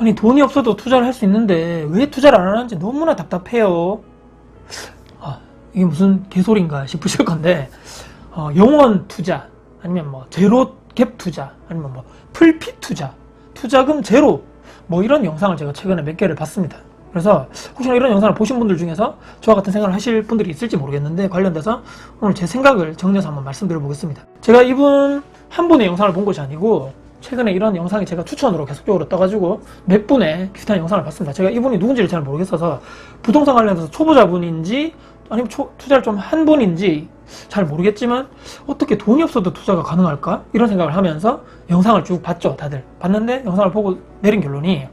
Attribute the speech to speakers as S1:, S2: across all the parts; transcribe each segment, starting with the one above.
S1: 아니 돈이 없어도 투자를 할 수 있는데 왜 투자를 안 하는지 너무나 답답해요. 아 이게 무슨 개소리인가 싶으실 건데 어, 영원 투자 아니면 뭐 제로 갭 투자 아니면 뭐 풀핏 투자 투자금 제로 뭐 이런 영상을 제가 최근에 몇 개를 봤습니다. 그래서 혹시나 이런 영상을 보신 분들 중에서 저와 같은 생각을 하실 분들이 있을지 모르겠는데 관련돼서 오늘 제 생각을 정리해서 한번 말씀드려 보겠습니다. 제가 이분 한 분의 영상을 본 것이 아니고 최근에 이런 영상이 제가 추천으로 계속적으로 떠가지고 몇 분의 비슷한 영상을 봤습니다. 제가 이분이 누군지를 잘 모르겠어서 부동산 관련해서 초보자분인지 아니면 초- 투자를 좀 한 분인지 잘 모르겠지만 어떻게 돈이 없어도 투자가 가능할까? 이런 생각을 하면서 영상을 쭉 봤죠, 다들. 봤는데 영상을 보고 내린 결론이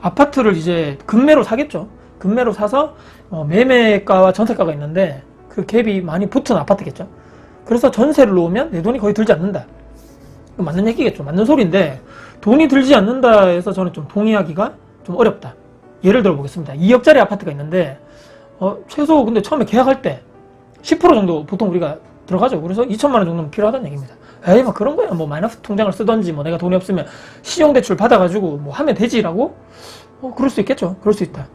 S1: 아파트를 이제 금매로 사겠죠. 금매로 사서 어, 매매가와 전세가가 있는데 그 갭이 많이 붙은 아파트겠죠. 그래서 전세를 놓으면 내 돈이 거의 들지 않는다. 맞는 얘기겠죠. 맞는 소리인데 돈이 들지 않는다 해서 저는 좀 동의하기가 좀 어렵다. 예를 들어 보겠습니다. 2억짜리 아파트가 있는데 어, 최소 근데 처음에 계약할 때 10% 정도 보통 우리가 들어가죠. 그래서 2천만 원 정도는 필요하다는 얘기입니다. 에이, 뭐 그런 거야. 뭐 마이너스 통장을 쓰던지 뭐 내가 돈이 없으면 신용대출 받아가지고 뭐 하면 되지라고? 어, 그럴 수 있겠죠. 그럴 수 있다.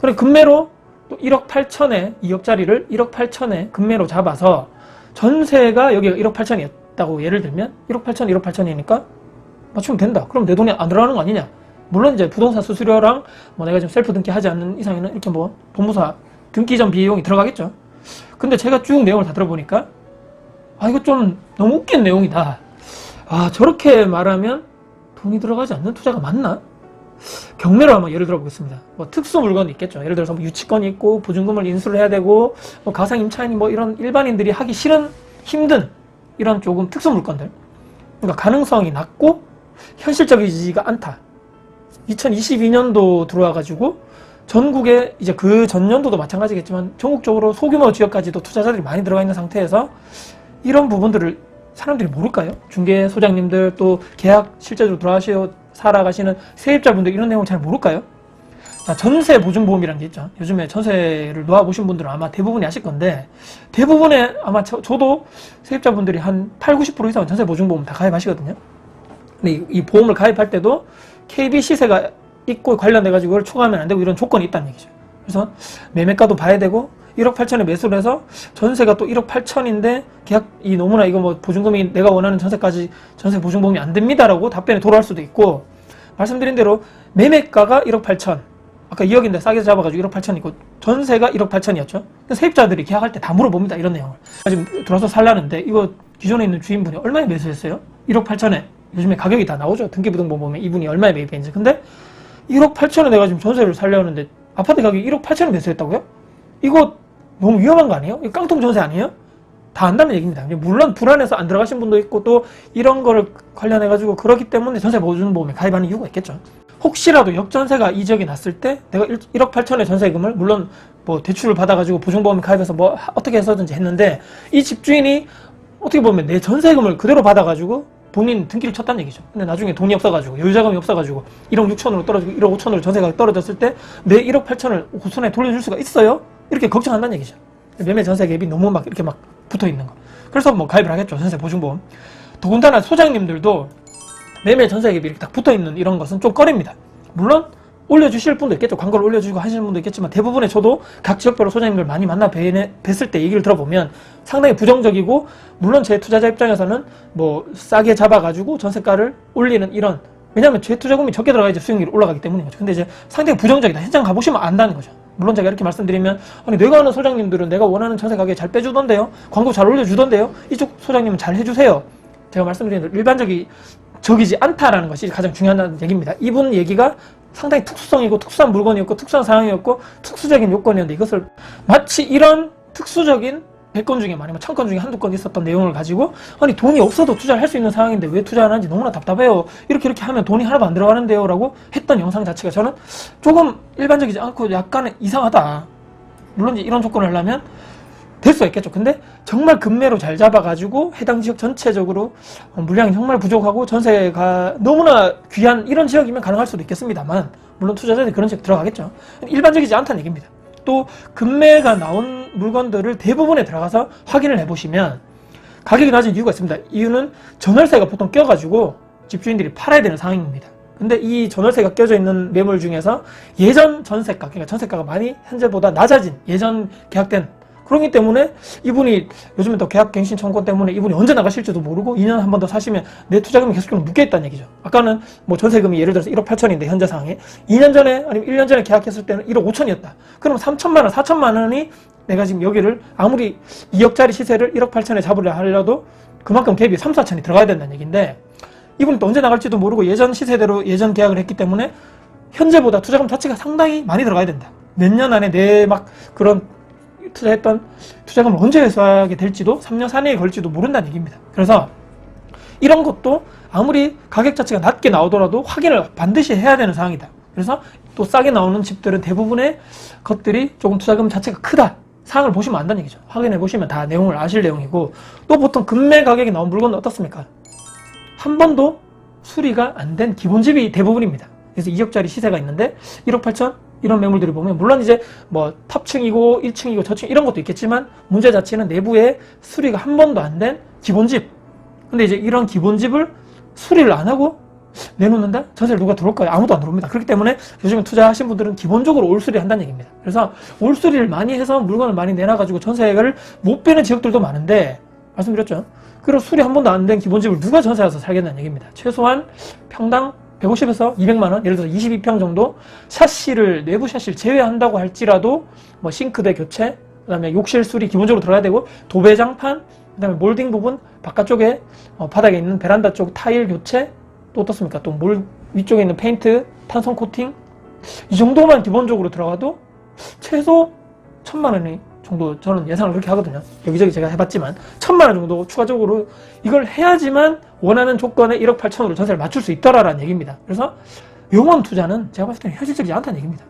S1: 그래, 금매로 또 1억 8천에 2억짜리를 1억 8천에 금매로 잡아서 전세가 여기가 1억 8천이었 다고 예를 들면 1억 8천, 1억 8천이니까 맞추면 된다. 그럼 내 돈이 안 들어가는 거 아니냐? 물론 이제 부동산 수수료랑 뭐 내가 지금 셀프 등기하지 않는 이상에는 이렇게 뭐 법무사 등기 전 비용이 들어가겠죠. 근데 제가 쭉 내용을 다 들어보니까 아 이거 좀 너무 웃긴 내용이다. 아 저렇게 말하면 돈이 들어가지 않는 투자가 맞나? 경매로 한번 예를 들어보겠습니다. 뭐 특수 물건이 있겠죠. 예를 들어서 뭐 유치권이 있고 보증금을 인수를 해야 되고 뭐 가상 임차인이 뭐 이런 일반인들이 하기 싫은 힘든 이런 조금 특수 물건들. 그러니까 가능성이 낮고 현실적이지가 않다. 2022년도 들어와가지고 전국에 이제 그 전년도도 마찬가지겠지만 전국적으로 소규모 지역까지도 투자자들이 많이 들어가 있는 상태에서 이런 부분들을 사람들이 모를까요? 중개 소장님들 또 계약 실제로 들어가시어 살아가시는 세입자분들 이런 내용을 잘 모를까요? 자, 전세 보증보험이라는 게 있죠. 요즘에 전세를 놓아보신 분들은 아마 대부분이 아실 건데, 대부분의 아마 저, 도 세입자분들이 한 8, 90% 이상은 전세 보증보험 다 가입하시거든요. 근데 이, 이 보험을 가입할 때도 KB 시세가 있고 관련돼가지고 그걸 초과하면 안 되고 이런 조건이 있다는 얘기죠. 그래서 매매가도 봐야 되고 1억 8천에 매수를 해서 전세가 또 1억 8천인데 계약 이 너무나 이거 뭐 보증금이 내가 원하는 전세까지 전세 보증보험이 안 됩니다라고 답변에 돌아올 수도 있고 말씀드린 대로 매매가가 1억 8천 아까 2억인데 싸게 잡아가지고 1억 8천이고 전세가 1억 8천이었죠. 세입자들이 계약할 때 다 물어봅니다 이런 내용을 지금 들어서 살라는데 이거 기존에 있는 주인분이 얼마에 매수했어요? 1억 8천에 요즘에 가격이 다 나오죠. 등기부등본 보면 이분이 얼마에 매입했는지 근데 1억 8천에 내가 지금 전세를 살려는데 아파트 가격이 1억 8천에 매수했다고요? 이거 너무 위험한 거 아니에요? 이거 깡통 전세 아니에요? 다 안다는 얘기입니다. 물론 불안해서 안 들어가신 분도 있고 또 이런 거를 관련해 가지고 그렇기 때문에 전세 보증보험에 가입하는 이유가 있겠죠. 혹시라도 역전세가 이 지역에 났을 때 내가 1, 억 8천의 전세금을 물론 뭐 대출을 받아가지고 보증보험에 가입해서 뭐 하- 어떻게 해서든지 했는데 이 집주인이 어떻게 보면 내 전세금을 그대로 받아가지고 본인 등기를 쳤다는 얘기죠. 근데 나중에 돈이 없어가지고 여유자금이 없어가지고 1억 6천으로 떨어지고 1억 5천으로 전세가 떨어졌을 때 내 1억 8천을 고스란히 돌려줄 수가 있어요? 이렇게 걱정한다는 얘기죠. 매매 전세 갭이 너무 막 이렇게 막 붙어 있는 거. 그래서 뭐 가입을 하겠죠. 전세 보증보험. 더군다나 소장님들도 매매 전세 갭이 이렇게 딱 붙어 있는 이런 것은 좀 꺼립니다. 물론 올려주실 분도 있겠죠. 광고를 올려주고 하시는 분도 있겠지만 대부분의 저도 각 지역별로 소장님들 많이 만나 뵈- 뵀을 때 얘기를 들어보면 상당히 부정적이고 물론 제 투자자 입장에서는 뭐 싸게 잡아가지고 전세가를 올리는 이런 왜냐하면 제 투자금이 적게 들어가야지 수익률이 올라가기 때문인 거죠. 근데 이제 상당히 부정적이다. 현장 가보시면 안다는 거죠. 물론 제가 이렇게 말씀드리면 아니 내가 아는 소장님들은 내가 원하는 전세 가격에 잘 빼주던데요. 광고 잘 올려주던데요. 이쪽 소장님은 잘 해주세요. 제가 말씀드리는 대로 일반적이 적이지 않다라는 것이 가장 중요한 얘기입니다. 이분 얘기가 상당히 특수성이고 특수한 물건이었고 특수한 상황이었고 특수적인 요건이었는데 이것을 마치 이런 특수적인 100건 중에 아니면 1000건 중에 한두 건 있었던 내용을 가지고 아니 돈이 없어도 투자를 할 수 있는 상황인데 왜 투자를 하는지 너무나 답답해요. 이렇게 이렇게 하면 돈이 하나도 안 들어가는데요. 라고 했던 영상 자체가 저는 조금 일반적이지 않고 약간 이상하다. 물론 이런 조건을 하려면 될 수가 있겠죠. 근데 정말 금매로 잘 잡아가지고 해당 지역 전체적으로 어, 물량이 정말 부족하고 전세가 너무나 귀한 이런 지역이면 가능할 수도 있겠습니다만 물론 투자자들이 그런 지역 들어가겠죠. 일반적이지 않다는 얘기입니다. 또 금매가 나온 물건들을 대부분에 들어가서 확인을 해보시면 가격이 낮은 이유가 있습니다. 이유는 전월세가 보통 껴가지고 집주인들이 팔아야 되는 상황입니다. 근데 이 전월세가 껴져 있는 매물 중에서 예전 전세가, 그러니까 전세가가 많이 현재보다 낮아진 예전 계약된 그렇기 때문에 이분이 요즘에 또 계약 갱신 청구 때문에 이분이 언제 나가실지도 모르고 2년 한 번 더 사시면 내 투자금이 계속적으로 묶여 있다는 얘기죠. 아까는 뭐 전세금이 예를 들어서 1억 8천인데 현재 상황에 2년 전에 아니면 1년 전에 계약했을 때는 1억 5천이었다. 그럼 3천만 원, 4천만 원이 내가 지금 여기를 아무리 2억짜리 시세를 1억 8천에 잡으려 하려도 그만큼 갭이 3, 4천이 들어가야 된다는 얘기인데 이분이 또 언제 나갈지도 모르고 예전 시세대로 예전 계약을 했기 때문에 현재보다 투자금 자체가 상당히 많이 들어가야 된다. 몇 년 안에 내 막 그런 투자했던 투자금을 언제 회수하게 될지도 3년, 4년이 걸지도 모른다는 얘기입니다. 그래서 이런 것도 아무리 가격 자체가 낮게 나오더라도 확인을 반드시 해야 되는 상황이다. 그래서 또 싸게 나오는 집들은 대부분의 것들이 조금 투자금 자체가 크다. 사항을 보시면 안다는 얘기죠. 확인해 보시면 다 내용을 아실 내용이고 또 보통 금매 가격이 나온 물건은 어떻습니까? 한 번도 수리가 안 된 기본집이 대부분입니다. 그래서 2억짜리 시세가 있는데 1억 8천 이런 매물들을 보면 물론 이제 뭐 탑층이고 1층이고 저층 이런 것도 있겠지만 문제 자체는 내부에 수리가 한 번도 안 된 기본집. 근데 이제 이런 기본집을 수리를 안 하고 내놓는다? 전세를 누가 들어올까요? 아무도 안 들어옵니다. 그렇기 때문에 요즘에 투자하신 분들은 기본적으로 올수리 한다는 얘기입니다. 그래서 올수리를 많이 해서 물건을 많이 내놔가지고 전세를 못 빼는 지역들도 많은데 말씀드렸죠. 그리고 수리 한 번도 안 된 기본집을 누가 전세 와서 살겠다는 얘기입니다. 최소한 평당 150에서 200만 원, 예를 들어서 22평 정도 샤시를 내부 샤시를 제외한다고 할지라도 뭐 싱크대 교체, 그다음에 욕실 수리 기본적으로 들어야 되고 도배장판, 그다음에 몰딩 부분 바깥쪽에 어, 바닥에 있는 베란다 쪽 타일 교체 또 어떻습니까? 또 몰 위쪽에 있는 페인트, 탄성 코팅 이 정도만 기본적으로 들어가도 최소 천만 원이 정도 저는 예상을 그렇게 하거든요. 여기저기 제가 해봤지만 천만 원 정도 추가적으로 이걸 해야지만 원하는 조건에 1억 8천으로 전세를 맞출 수 있더라라는 얘기입니다. 그래서 용원 투자는 제가 봤을 때는 현실적이지 않다는 얘기입니다.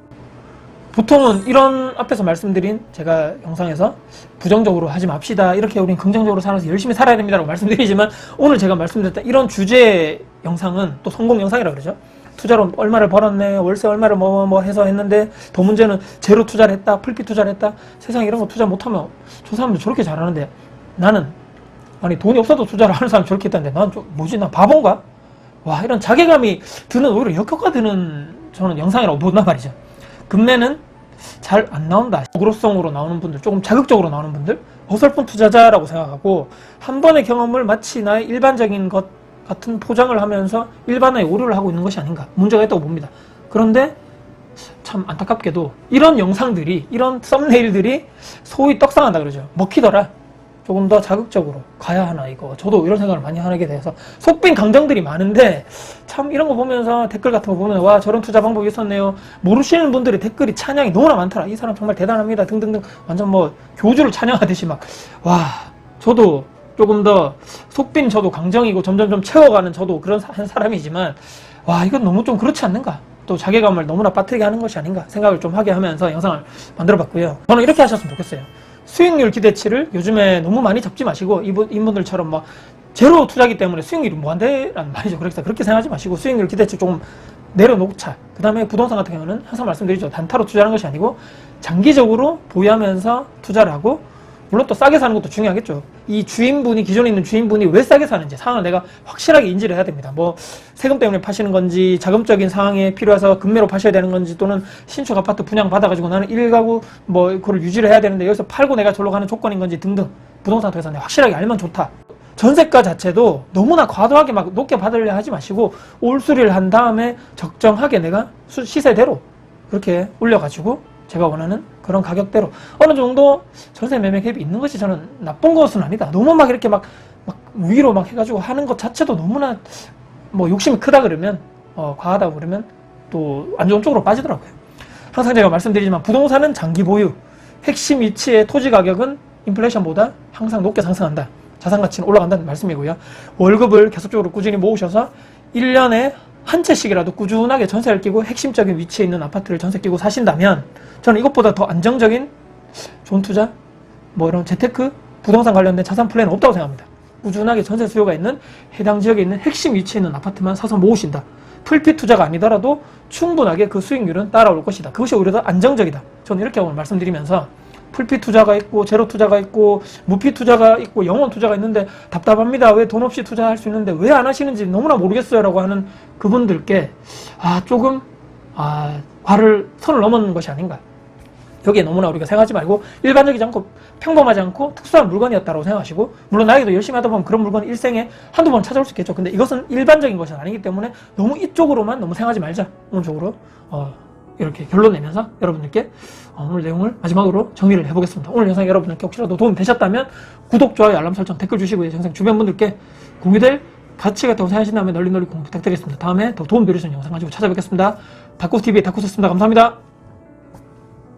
S1: 보통은 이런 앞에서 말씀드린 제가 영상에서 부정적으로 하지 맙시다. 이렇게 우린 긍정적으로 살아서 열심히 살아야 됩니다 라고 말씀드리지만 오늘 제가 말씀드렸던 이런 주제 영상은 또 성공 영상이라 그러죠. 투자로 얼마를 벌었네, 월세 얼마를 뭐, 뭐 해서 했는데 더 문제는 제로 투자를 했다, 풀피 투자를 했다. 세상에 이런 거 투자 못하면 저 사람들 저렇게 잘하는데 나는 아니 돈이 없어도 투자를 하는 사람 저렇게 했다는데 난 좀 뭐지 나 바본가? 와 이런 자괴감이 드는 오히려 역효과 드는 저는 영상이라고 본단 말이죠. 금매는 잘 안 나온다. 고로성으로 나오는 분들, 조금 자극적으로 나오는 분들, 어설픈 투자자라고 생각하고 한 번의 경험을 마치 나의 일반적인 것 같은 포장을 하면서 일반화에 오류를 하고 있는 것이 아닌가 문제가 있다고 봅니다. 그런데 참 안타깝게도 이런 영상들이 이런 썸네일들이 소위 떡상한다 그러죠. 먹히더라. 조금 더 자극적으로 가야 하나 이거. 저도 이런 생각을 많이 하게 돼서 속빈 강정들이 많은데 참 이런 거 보면서 댓글 같은 거 보면 와 저런 투자 방법이 있었네요. 모르시는 분들의 댓글이 찬양이 너무나 많더라. 이 사람 정말 대단합니다. 등등등. 완전 뭐 교주를 찬양하듯이 막. 와 저도 조금 더 속빈 저도 강정이고 점점점 채워가는 저도 그런 사- 한 사람이지만 와 이건 너무 좀 그렇지 않는가? 또 자괴감을 너무나 빠뜨리게 하는 것이 아닌가 생각을 좀 하게 하면서 영상을 만들어 봤고요. 저는 이렇게 하셨으면 좋겠어요 수익률 기대치를 요즘에 너무 많이 잡지 마시고 이분, 이분들처럼 막 제로 투자기 때문에 수익률이 뭐한데라는 말이죠. 그래서 그렇게 생각하지 마시고 수익률 기대치 조금 내려놓자. 그 다음에 부동산 같은 경우는 항상 말씀드리죠. 단타로 투자하는 것이 아니고 장기적으로 보유하면서 투자를 하고 물론 또 싸게 사는 것도 중요하겠죠. 이 주인분이 기존에 있는 주인분이 왜 싸게 사는지 상황을 내가 확실하게 인지를 해야 됩니다. 뭐 세금 때문에 파시는 건지 자금적인 상황에 필요해서 금매로 파셔야 되는 건지 또는 신축 아파트 분양 받아가지고 나는 1가구 뭐 그걸 유지를 해야 되는데 여기서 팔고 내가 절로 가는 조건인 건지 등등 부동산 통해서 내가 확실하게 알면 좋다. 전세가 자체도 너무나 과도하게 막 높게 받으려 하지 마시고 올수리를 한 다음에 적정하게 내가 수- 시세대로 그렇게 올려가지고 제가 원하는 그런 가격대로 어느 정도 전세 매매 갭이 있는 것이 저는 나쁜 것은 아니다. 너무 막 이렇게 막, 막 위로 막 해가지고 하는 것 자체도 너무나 뭐 욕심이 크다 그러면 어, 과하다 그러면 또 안 좋은 쪽으로 빠지더라고요. 항상 제가 말씀드리지만 부동산은 장기 보유, 핵심 위치의 토지 가격은 인플레이션보다 항상 높게 상승한다. 자산 가치는 올라간다는 말씀이고요. 월급을 계속적으로 꾸준히 모으셔서 1년에 한 채씩이라도 꾸준하게 전세를 끼고 핵심적인 위치에 있는 아파트를 전세 끼고 사신다면 저는 이것보다 더 안정적인 좋은 투자, 뭐 이런 재테크, 부동산 관련된 자산 플랜은 없다고 생각합니다. 꾸준하게 전세 수요가 있는 해당 지역에 있는 핵심 위치에 있는 아파트만 사서 모으신다. 풀피 투자가 아니더라도 충분하게 그 수익률은 따라올 것이다. 그것이 오히려 더 안정적이다. 저는 이렇게 오늘 말씀드리면서 풀피 투자가 있고 제로 투자가 있고 무피 투자가 있고 영원 투자가 있는데 답답합니다. 왜 돈 없이 투자할 수 있는데 왜 안 하시는지 너무나 모르겠어요라고 하는 그분들께 아 조금 아 과를 선을 넘은 것이 아닌가. 여기에 너무나 우리가 생각하지 말고 일반적이지 않고 평범하지 않고 특수한 물건이었다고 생각하시고 물론 나에게도 열심히 하다 보면 그런 물건이 일생에 한두 번 찾아올 수 있겠죠. 근데 이것은 일반적인 것이 아니기 때문에 너무 이쪽으로만 너무 생각하지 말자. 오늘적으로 어, 이렇게 결론 내면서 여러분들께 어, 오늘 내용을 마지막으로 정리를 해보겠습니다. 오늘 영상 여러분들께 혹시라도 도움 되셨다면 구독, 좋아요, 알람 설정, 댓글 주시고 이 영상 주변 분들께 공유될 가치가 있다고 생각하신다면 널리 널리 공유 부탁드리겠습니다. 다음에 더 도움 드릴 수 있는 영상 가지고 찾아뵙겠습니다. 다쿠TV의 다쿠였습니다. 감사합니다.